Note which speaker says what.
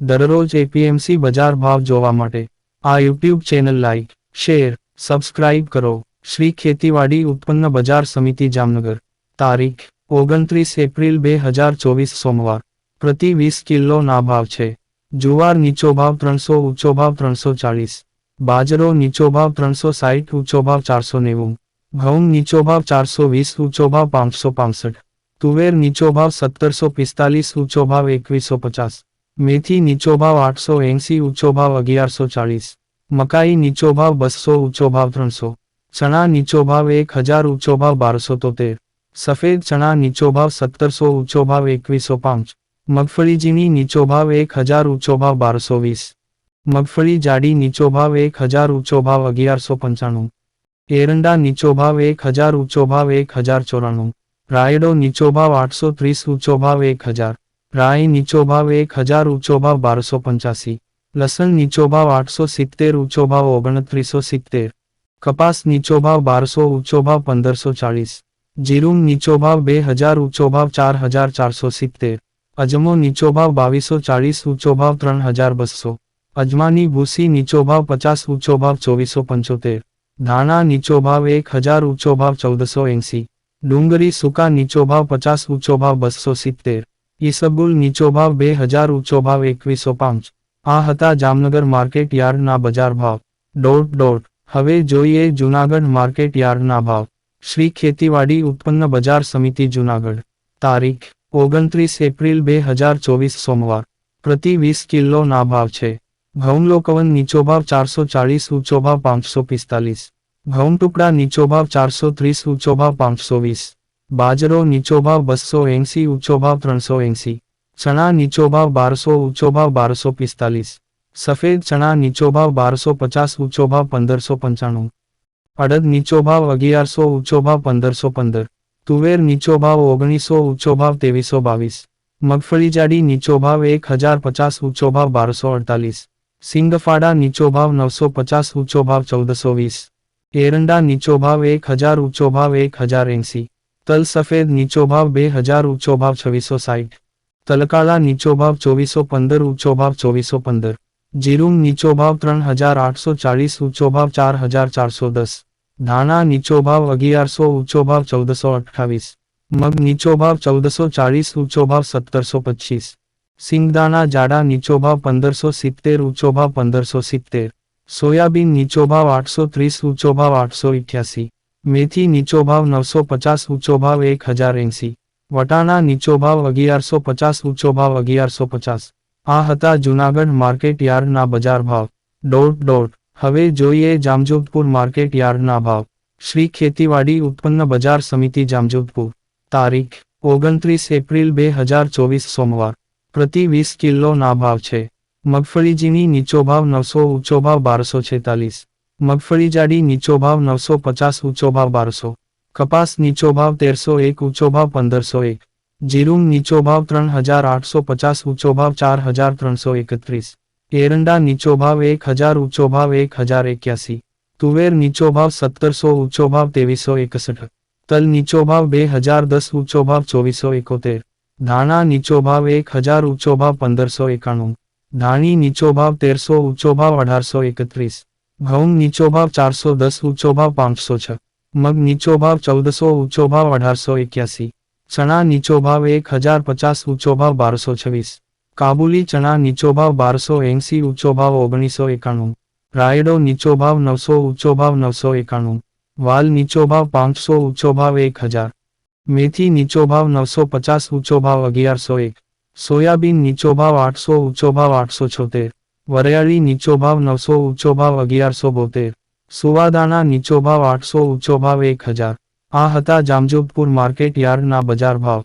Speaker 1: દરરોજ એપીએમસી બજાર ભાવ જોવા માટે આ YouTube channel like share subscribe કરો. શ્રી ખેતીવાડી ઉત્પન્ન બજાર સમિતિ જામનગર. તારીખ, ઓગણત્રીસ એપ્રિલ બે હજાર ચોવીસ સોમવાર. પ્રતિ વીસ કિલોના ભાવ છે. જુવાર નીચો ભાવ ત્રણસો, ઊંચો ભાવ ત્રણસો ચાળીસ. બાજરો નીચો ભાવ ત્રણસો સાહીઠ ઊંચો ભાવ ચારસો નેવું. ઘઉં નીચો ભાવ ચારસો વીસ, ઊંચો ભાવ પાંચસો પાંસઠ. તુવેર નીચો ભાવ સત્તરસો પિસ્તાલીસ, ઊંચો ભાવ એકવીસો પચાસ. મેથી નીચો ભાવ આઠસો એંસી, ઊંચો ભાવ અગિયારસો ચાળીસ. મકાઈ નીચો ભાવ બસો, ઊંચો ભાવ ત્રણસો. ચણા નીચો ભાવ એક હજાર, ઊંચો ભાવ બારસો તોતેર. સફેદ ચણા નીચો ભાવ સત્તરસો, ઊંચો ભાવ એકવીસો પાંચ. મગફળી ઝીણી નીચો ભાવ એક હજાર, ઊંચો ભાવ બારસો વીસ. મગફળી જાડી નીચો ભાવ એક હજાર, ઊંચો ભાવ અગિયારસો પંચાણું. એરંડા નીચો ભાવ એક હજાર, ઊંચો ભાવ એક હજાર ચોરાણું. રાયડો નીચો ભાવ આઠસો ત્રીસ, ઊંચો ભાવ એક હજાર. રાઈ નીચો ભાવ એક હજાર ઊંચો ભાવ બારસો પંચ્યાસી. લસણ નીચો ભાવ આઠસો સિત્તેર ઊંચો ભાવ ઓગણત્રીસો સિત્તેર. કપાસ નીચો ભાવ બારસો ઊંચો ભાવ પંદરસો ચાળીસ. જીરું નીચો ભાવ બે હજાર ઊંચો ભાવ ચાર હજાર ચારસો સિત્તેર. અજમો નીચો ભાવ બાવીસો ચાળીસ ઊંચો ભાવ ત્રણ હજાર બસો. અજમાની ભૂસી નીચો ભાવ પચાસ ઊંચો ભાવ ચોવીસો પંચોતેર. ધાણા નીચો ભાવ એક હજાર ઊંચો ભાવ ચૌદસો એંસી. ડુંગળી સૂકા નીચો ભાવ પચાસ ઊંચો ભાવ બસો સિત્તેર. ઈસબગુલ નીચો ભાવ બે હજાર, ઊંચો ભાવ એકવીસો પાંચ. આ હતા જામનગર માર્કેટ યાર્ડના બજાર ભાવ. Dot dot. હવે જોઈએ જૂનાગઢ માર્કેટ યાર્ડના ભાવ. શ્રી ખેતીવાડી ઉત્પન્ન બજાર સમિતિ જૂનાગઢ. તારીખ, ઓગણત્રીસ એપ્રિલ બે હજાર ચોવીસ સોમવાર. પ્રતિ વીસ કિલોના ભાવ છે. ભૌમલોકવન લોકવન નીચો ભાવ ચારસો ચાળીસ, ઊંચો ભાવ પાંચસો પિસ્તાલીસ. ઘઉં ટુકડા નીચો ભાવ ચારસો ત્રીસ, ઊંચો ભાવ પાંચસો વીસ. બાજરો નીચો ભાવ બસો એંસી ઊંચો ભાવ ત્રણસો એંસી ચણા નીચો ભાવ બારસો, ઊંચો ભાવ બારસો પિસ્તાલીસ. સફેદ ચણા નીચો ભાવ બારસો પચાસ, ઊંચો ભાવ પંદરસો પંચાણું. અડદ નીચો ભાવ અગિયારસો, ઊંચો ભાવ પંદરસો પંદર. તુવેર નીચો ભાવ ઓગણીસો, ઊંચો ભાવ ત્રેવીસો બાવીસ. મગફળી જાડી નીચો ભાવ એક હજાર પચાસ, ઊંચો બારસો અડતાલીસ. સિંગફાડા નીચો ભાવ નવસો પચાસ, ઊંચો ભાવ ચૌદસો વીસ. એરંડા નીચો ભાવ એક હજાર, ઊંચો ભાવ એક હજાર એંસી તલ સફેદ નીચો ભાવ બે હજાર ઊંચો ભાવ છવ્વીસો સાઠ તલકાળા નીચો ભાવ ચોવીસો પંદર ઊંચો ભાવ ચોવીસો પંદર. જીરું નીચો ભાવ ત્રણ હજાર આઠસો ચાળીસ ઊંચો ભાવ ચાર હજાર ચારસો દસ. ધાણા નીચો ભાવ અગિયારસો ઊંચો ભાવ ચૌદસો અઠ્ઠાવીસ. મગ નીચો ભાવ ચૌદસો ચાળીસ ઊંચો ભાવ સત્તરસો પચીસ. સિંગદાણા જાડા નીચો ભાવ પંદરસો સિત્તેર ઊંચો ભાવ પંદરસો સિત્તેર. સોયાબીન નીચો ભાવ આઠસો ત્રીસ ઊંચો ભાવ આઠસો ઇઠ્યાસી. મેથી નીચો ભાવ નવસો પચાસ, ઊંચો ભાવ એક હજાર એંસી. વટાણા નીચો ભાવ અગિયારસો પચાસ, ઊંચો ભાવ અગિયારસો પચાસ. આ હતા જૂનાગઢ માર્કેટ યાર્ડના બજાર ભાવ. ડોટ ડોટ હવે જોઈએ જામજોધપુર માર્કેટ યાર્ડના ભાવ. શ્રી ખેતીવાડી ઉત્પન્ન બજાર સમિતિ જામજોધપુર. તારીખ, ઓગણત્રીસ એપ્રિલ બે હજાર ચોવીસ સોમવાર. પ્રતિ વીસ કિલોના ભાવ છે. મગફળીજીની નીચો ભાવ નવસો, ઊંચો ભાવ બારસો છેતાલીસ. મગફળી જાડી નીચો ભાવ નવસો પચાસ, ઊંચો ભાવ બારસો. કપાસ નીચો ભાવ તેરસો એક, ઊંચો ભાવ પંદરસો એક. જીરું નીચો ભાવ ત્રણ હજાર આઠસો પચાસ, ઊંચો ભાવ ચાર હજાર ત્રણસો એકત્રીસ. એરંડા નીચો ભાવ એક હજાર, ઊંચો ભાવ એક હજાર એક્યાસી. તુવેર નીચો ભાવ સત્તરસો, ઊંચો ભાવ ત્રેવીસો એકસઠ. તલ નીચો ભાવ બે હજાર દસ, ઊંચો ભાવ ચોવીસો એકોતેર. ધાણા નીચો ભાવ એક હજાર, ઊંચો ભાવ પંદરસો એકાણું. ધાણી નીચો ભાવ તેરસો, ઊંચો ભાવ અઢારસો એકત્રીસ. ઘઉં નીચો ભાવ ચારસો દસ, ઊંચો ભાવ પાંચસો છ. મગ નીચો ભાવ ચૌદસો, ઊંચો ભાવ અઢારસો એક્યાસી. ચણા નીચો ભાવ એક હજાર પચાસ, ઊંચો ભાવ બારસો છવ્વીસ. કાબુલી ચણા નીચો ભાવ બારસો એંસી, ઊંચો ભાવ ઓગણીસો એકાણું. રાયડો નીચો ભાવ નવસો, ઊંચો ભાવ નવસો એકાણું. વાલ નીચો ભાવ પાંચસો, ઊંચો ભાવ એક હજાર. મેથી નીચો ભાવ નવસો પચાસ, ઊંચો ભાવ અગિયારસો એક. સોયાબીન નીચો ભાવ આઠસો, ઊંચો ભાવ આઠસો છોતેર. વરિયાળી નીચો ભાવ નવસો ઊંચો ભાવ અગિયારસો બોતેર. સુવાદાણા નીચો ભાવ આઠસો ઊંચો ભાવ એક હજાર. આ હતા જામજોધપુર માર્કેટ યાર્ડના બજાર ભાવ.